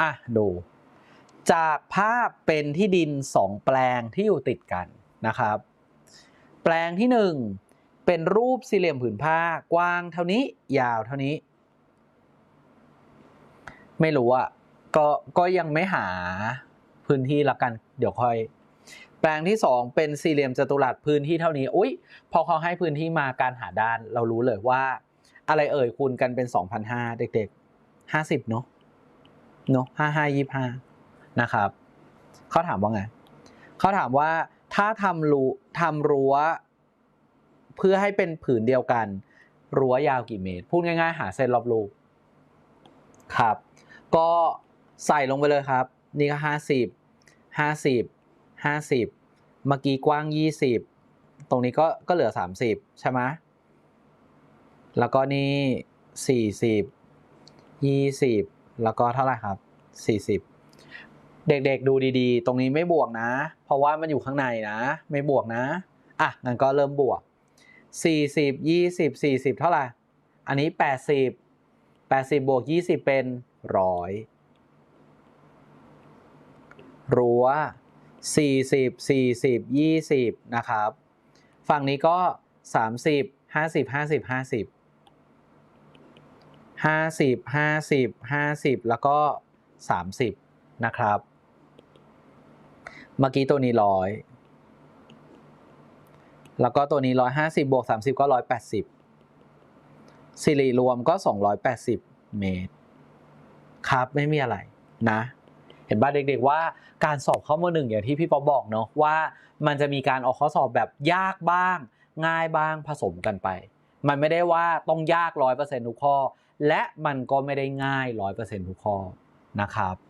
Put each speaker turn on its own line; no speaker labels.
อะดู จากภาพเป็นที่ดินสองแปลงที่อยู่ติดกันนะครับ แปลงที่หนึ่งเป็นรูปสี่เหลี่ยมผืนผ้ากว้างเท่านี้ยาวเท่านี้ ไม่รู้อะก็ก็ยังไม่หาพื้นที่ละกันเดี๋ยวค่อย แปลงที่สองเป็นสี่เหลี่ยมจัตุรัสพื้นที่เท่านี้อุ้ยพอเขาให้พื้นที่มาการหาด้านเรารู้เลยว่า อะไรเอ่ยคูณกันเป็น 2,500เด็กๆ50เนาะ เนาะ5525นะครับเขาถามว่าไงเขาถามว่าถ้าทำรูทำรั้ว เพื่อให้เป็นผืนเดียวกัน รั้วยาวกี่เมตร พูดง่าย ๆ หาเส้นรอบรูครับ ก็ใส่ลงไปเลยครับ นี่ก็ห้าสิบห้าสิบห้าสิบเมื่อกี้กว้างยี่สิบตรงนี้ก็ก็เหลือสามสิบใช่ไหมแล้วก็นี่สี่สิบยี่สิบแล้วก็เท่าไหร่ครับ สี่สิบเด็กๆดูดีๆ ตรงนี้ไม่บวกนะ เพราะว่ามันอยู่ข้างในนะ ไม่บวกนะ อะงั้นก็เริ่มบวกสี่สิบยี่สิบสี่สิบเท่าไหร่ อันนี้แปดสิบแปดสิบบวกยี่สิบเป็นร้อยรั้วสี่สิบสี่สิบยี่สิบนะครับ ฝั่งนี้ก็สามสิบห้าสิบห้าสิบห้าสิบห้าสิบห้าสิบห้าสิบแล้วก็ สามสิบนะครับ เมื่อกี้ตัวนี้ร้อยแล้วก็ตัวนี้ร้อยห้าสิบบวกสามสิบก็ร้อยแปดสิบสิริรวมก็สองร้อยแปดสิบเมตร ครับไม่มีอะไรนะ เห็นบ้าเด็กๆว่าการสอบข้อมูลหนึ่งอย่างที่พี่ป๊อบบอกเนาะว่ามันจะมีการออกข้อสอบแบบยากบ้าง ง่ายบ้างผสมกันไป มันไม่ได้ว่าต้องยากร้อยเปอร์เซ็นต์ทุกข้อ และมันก็ไม่ได้ง่ายร้อยเปอร์เซ็นต์ทุกข้อ นะครับ